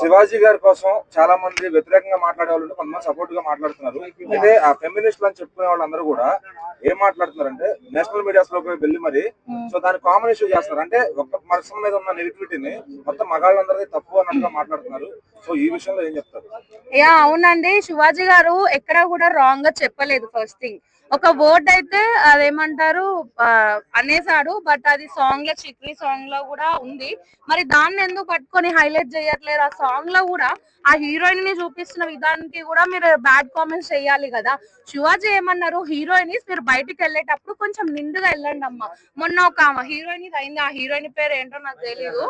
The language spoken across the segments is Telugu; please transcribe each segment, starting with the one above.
శివాజీ గారి కోసం చాలా మంది వ్యతిరేకంగా మాట్లాడే వాళ్ళు కొంతమంది సపోర్ట్గా మాట్లాడుతున్నారు. అయితే ఆ ఫెమినిస్ట్ అని చెప్పుకునే వాళ్ళందరూ కూడా ఏం మాట్లాడుతున్నారంటే నేషనల్ మీడియాస్లోకి వెళ్ళి మరి సో దాన్ని కామన్ ఇష్యూ చేస్తారు. అంటే ఒక పర్సన్ మీద ఉన్న నెగిటివిటీని మొత్తం మగాళ్ళందరికీ తప్పు అన్నట్టుగా మాట్లాడుతున్నారు. సో ఈ విషయంలో ఏం చెప్తారు? యా అవునండి. శివాజీ గారు ఎక్కడ కూడా రాంగ్గా చెప్పలేదు ఫస్ట్ థింగ్ ఒక వర్డ్ అయితే అదేమంటారు అనేసాడు బట్ అది సాంగ్లో చిక్రీ సాంగ్లో కూడా ఉంది. మరి దాన్ని ఎందుకు పట్టుకొని హైలైట్ చేయట్లేరు ఆ సాంగ్లో కూడా ఆ హీరోయిన్ని చూపిస్తున్న విధానానికి కూడా మీరు బ్యాడ్ కామెంట్స్ చేయాలి కదా. శివాజీ ఏమన్నారు? హీరోయిన్ మీరు బయటికి వెళ్ళేటప్పుడు కొంచెం నిండుగా వెళ్ళండి అమ్మ. మొన్న ఒక హీరోయిన్ అయింది. ఆ హీరోయిన్ పేరు ఏంటో నాకు తెలియదు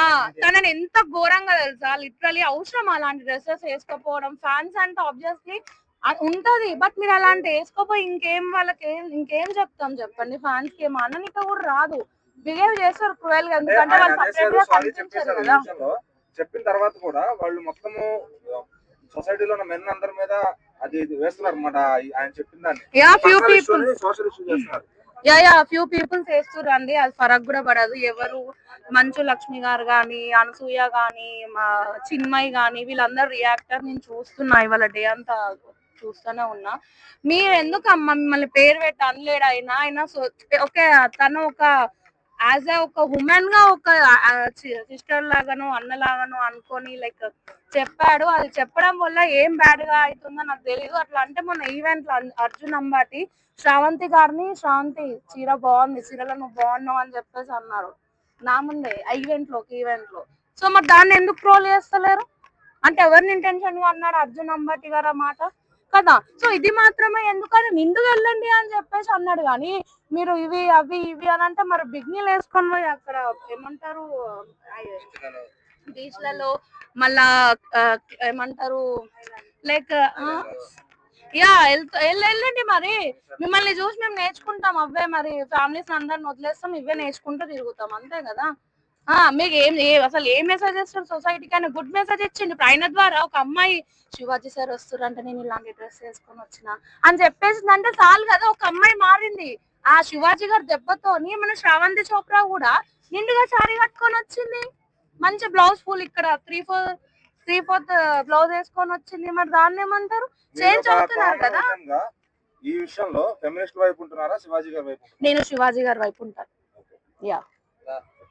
ఆ తనని ఎంత ఘోరంగా తెలుసా? లిటరలీ అవసరం అలాంటి డ్రెస్సెస్ వేసుకోపోవడం. ఫ్యాన్స్ అంటే ఆబ్వియస్లీ ఉంటది. బట్ మీరు అలాంటి వేసుకోపోయి ఇంకేం వాళ్ళకి ఇంకేం చెప్తాం చెప్పండి. ఫ్యాన్స్కి ఏం అననిక కూడా రాదు. బిహేవ్ చేస్తారు క్రూయల్గా. ఎందుకంటే వాళ్ళు సపరేట్గా కనిపించారు కదా. చెప్పిన తర్వాత కూడా వాళ్ళు మొత్తము సొసైటీలో ఉన్న మెన్ అందరి మీద అది ఇది వేస్తున్నారు అన్నమాట ఆయన చెప్పిన దాన్ని. Yeah few people social issue చేస్తున్నారు. యా యా ఫ్యూ పీపుల్స్ వేస్తురండి అది ఫరక్ కూడా పడదు. ఎవరు మంచు లక్ష్మి గారు గాని అనసూయ గాని మా చిన్మయ్ గాని వీళ్ళందరూ రియాక్టర్ నేను చూస్తున్నా ఇవాళ డే అంతా. చూస్తూనే ఉన్నా. మీరు ఎందుకు అమ్మ మిమ్మల్ని పేరు పెట్టి అనలేడు ఆయన ఆయన సో- ఓకే తను ఒక యాజ్ ఒక ఉమెన్గా ఒక సిస్టర్ లాగానో అన్న లాగాను అనుకొని లైక్ చెప్పాడు. అది చెప్పడం వల్ల ఏం బ్యాడ్గా అవుతుందో నాకు తెలియదు అట్లా అంటే మొన్న ఈవెంట్ అర్జున్ అంబాటి శ్రావంతి గారిని శ్రావంతి చీర బాగుంది చీరలో నువ్వు బాగున్నావు అని చెప్పేసి అన్నారు. నా ముందే ఈవెంట్లో ఈవెంట్లో సో మరి దాన్ని ఎందుకు ట్రోల్ చేస్తలేరు? అంటే ఎవరిని ఇంటెన్షన్గా అన్నాడు అర్జున్ అంబాటి గారు ఆ మాట? కదా? సో ఇది మాత్రమే ఎందుకని నిండుగా వెళ్ళండి అని చెప్పేసి అన్నాడు కానీ మీరు ఇవి అవి ఇవి అని అంటే మరి బిగ్నీలు వేసుకొని పోయి అక్కడ ఏమంటారు? బీచ్లలో మళ్ళా ఏమంటారు? లైక్ యా వెళ్ళండి మరి. మిమ్మల్ని చూసి మేము నేర్చుకుంటాం అవే మరి. ఫ్యామిలీస్ అందరిని వదిలేస్తాం ఇవే నేర్చుకుంటూ తిరుగుతాం అంతే కదా? ఆ మీకు ఏం అసలు ఏ మెసేజ్ ఇస్తారు? సొసైటీకి అని గుడ్ మెసేజ్ ఇచ్చింది ఇప్పుడు ఆయన ద్వారా ఒక అమ్మాయి శివాజీ సార్ వస్తారంటే నేను ఇలాంటి డ్రెస్ వేసుకొని వచ్చిన. అని చెప్పేసింది అంటే చాలు కదా ఒక అమ్మాయి మారింది. ఆ శివాజీ గారి దెబ్బతోని మన శ్రావంతి చోప్రా కూడా నిండుగా సారీ కట్టుకొని వచ్చింది. మంచి బ్లౌజ్ ఫుల్ ఇక్కడ three four three fourth blouse వేసుకొని వచ్చింది. మరి దాన్ని ఏమంటారు? చేంజ్ అవుతున్నారు కదా. ఈ విషయంలో ఫెమినిస్ట్ వైపు ఉంటున్నారా శివాజీ గారి వైపు నేను శివాజీ గారి వైపు ఉంటాను. యా